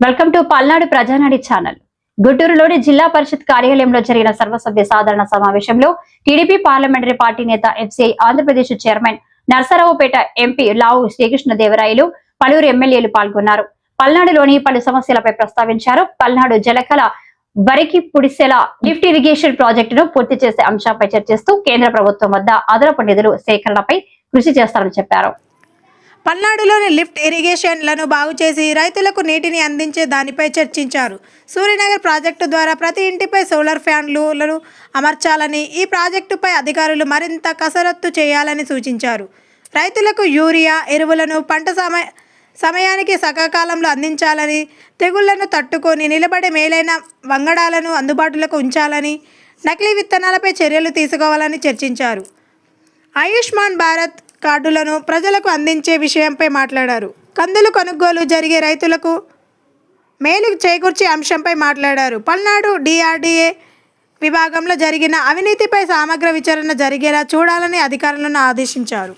Welcome to Palnadu Prajanadi channel. గుంటూరులోని జిల్లా పరిషత్ కార్యాలయంలో జరిగిన సర్వసభ్య సాధారణ సమావేశంలో టీడీపీ పార్లమెంటరీ పార్టీ నేత FCI Andhra Pradesh chairman Narasaraopet MP Lavu Srikrishnadevarayalu పలువురు ఎమ్మెల్యేలు పాల్గొన్నారు. పల్నాడులోని పలు సమస్యలపై ప్రస్తావించారు. పల్నాడు జలకళ వరికి పుడిసెల లిఫ్ట్ ఇరిగేషన్ ప్రాజెక్టును పూర్తి చేసే అంశంపై చర్చిస్తూ కేంద్ర ప్రభుత్వం వద్ద అదనపు నిధులు సేకరణపై కృషి చేస్తారని చెప్పారు. పల్నాడులోని లిఫ్ట్ ఇరిగేషన్లను బాగు చేసి రైతులకు నీటిని అందించే దానిపై చర్చించారు. సూర్యనగర్ ప్రాజెక్టు ద్వారా ప్రతి ఇంటిపై సోలార్ ఫ్యాన్లను అమర్చాలని ఈ ప్రాజెక్టుపై అధికారులు మరింత కసరత్తు చేయాలని సూచించారు. రైతులకు యూరియా ఎరువులను పంట సమయ సమయానికి సకాలంలో అందించాలని తెగుళ్ళను తట్టుకొని నిలబడే మేలైన వంగడాలను అందుబాటులోకి ఉంచాలని నకిలీ విత్తనాలపై చర్యలు తీసుకోవాలని చర్చించారు. ఆయుష్మాన్ భారత్ కార్డులను ప్రజలకు అందించే విషయంపై మాట్లాడారు. కందులు కొనుగోలు జరిగే రైతులకు మేలు చేకూర్చే అంశంపై మాట్లాడారు. పల్నాడు డిఆర్డీఏ విభాగంలో జరిగిన అవినీతిపై సమగ్ర విచారణ జరిగేలా చూడాలని అధికారులను ఆదేశించారు.